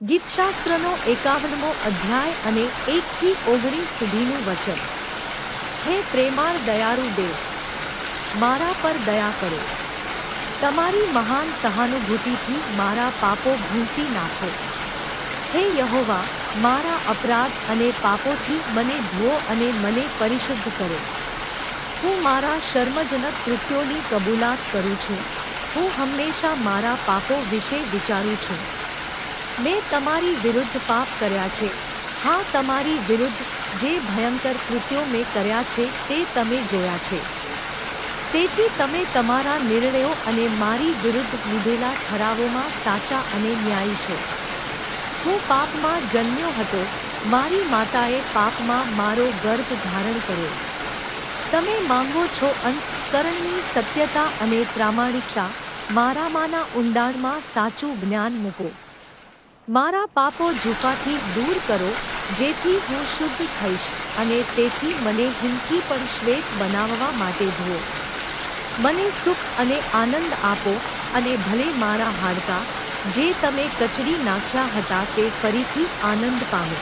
ગીતશાસ્ત્રનો એકાવનમો અધ્યાય અને એકથી ઓગણીસ સુધીનું વચન. હે પ્રેમાળ દયાળુ દેવ, મારા પર દયા કરો. તમારી મહાન સહાનુભૂતિથી મારા પાપો ભૂંસી નાખો. હે યહોવા, મારા અપરાધ અને પાપોથી મને ધો અને મને પરિશુદ્ધ કરો. હું મારા શર્મજનક કૃત્યોની કબૂલાત કરું છું. હું હંમેશા મારા પાપો વિશે વિચારું છું. મેં તમારી વિરુદ્ધ પાપ કર્યા છે. હા, તમારી વિરુદ્ધ જે ભયંકર કૃત્યો મેં કર્યા છે તે તમે જોયા છે. તેથી તમે તમારા નિર્ણયો અને મારી વિરુદ્ધ લીધેલા ઠરાવોમાં સાચા અને ન્યાયી છો. હું પાપમાં જન્મ્યો હતો. મારી માતાએ પાપમાં મારો ગર્ભ ધારણ કર્યો. તમે માંગો છો અંતકરણની સત્યતા અને પ્રામાણિકતા. મારામાંના ઊંડાણમાં સાચું જ્ઞાન મૂકો. મારા પાપો જુફાથી દૂર કરો, જેથી હું શુદ્ધ થઈશ અને તેથી મને હિમથી પણ શ્વેત બનાવવા માટે ધુઓ મને સુખ અને આનંદ આપો અને ભલે મારા હાડકા, જે તમે કચડી નાખ્યા હતા તે ફરીથી આનંદ પામે.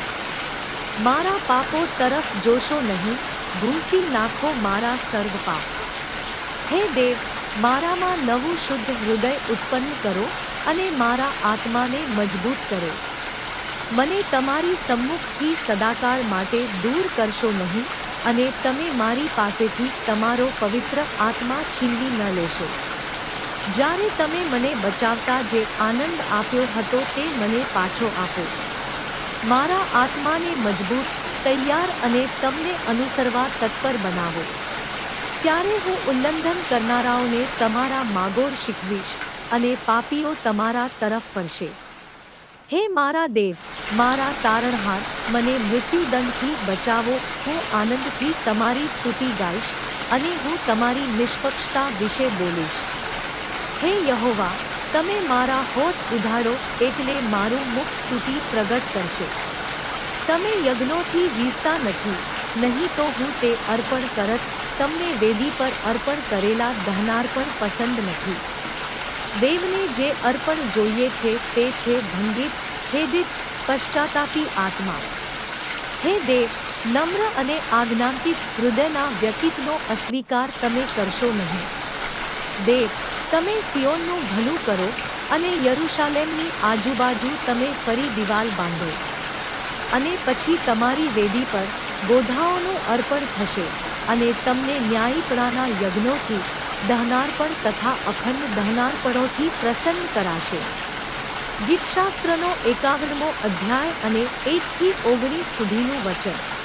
મારા પાપો તરફ જોશો નહીં, ભૂંસી નાખો મારા સર્વ પાપ. હે દેવ, મારામાં નવું શુદ્ધ હૃદય ઉત્પન્ન કરો અને મારા આત્માને મજબૂત કરો. મને તમારી સમ્મુખથી સદાકાળ માટે દૂર કરશો નહીં અને તમે મારી પાસેથી તમારો પવિત્ર આત્મા છીનવી ન લેશો. જ્યારે તમે મને બચાવતા જે આનંદ આપ્યો હતો તે મને પાછો આપો. મારા આત્માને મજબૂત, તૈયાર અને તમને અનુસરવા તત્પર બનાવો. ત્યારે હું ઉલ્લંઘન કરનારાઓને તમારા માગોળ શીખવીશ. અને પાપીઓ તમારા તરફ ફરશે. હે મારા દેવ, મારા તારણહાર, મને મૃત્યુદંડથી બચાવો. હું આનંદથી તમારી સ્તુતિ ગાઈશ અને હું તમારી નિષ્પક્ષતા વિશે બોલીશ. હે યહોવા, તમે મારા હોઠ ઉધાડો એટલે મારું મુખ સ્તુતિ પ્રગટ કરશે. તમે યજ્ઞોથી વીસતા નથી, નહીં તો હું તે અર્પણ કરત. તમને વેદી પર અર્પણ કરેલા દહનાર પણ પસંદ નથી. દેવને જે અર્પણ જોઈએ છે તે છે ભંગિત, ખેદિત, પશ્ચાતાપી આત્મા. હે દેવ, નમ્ર અને આજ્ઞાંકિત હૃદયના વ્યક્તિત્વનો અસ્વીકાર તમે કરશો નહીં. દેવ, તમે સિયોનનું ભલું કરો અને યરુશાલેમની આજુબાજુ તમે ફરી દિવાલ બાંધો. અને પછી તમારી વેદી પર ગોધાઓનું અર્પણ થશે અને તમને ન્યાયીપણાના યજ્ઞોથી દહનાર્પણ તથા અખંડ દહનાર્પણોથી પ્રસન્ન કરાશે. ગીતશાસ્ત્રનો એકાવનમો અધ્યાય અને એકથી ઓગણીસ સુધીનું વચન.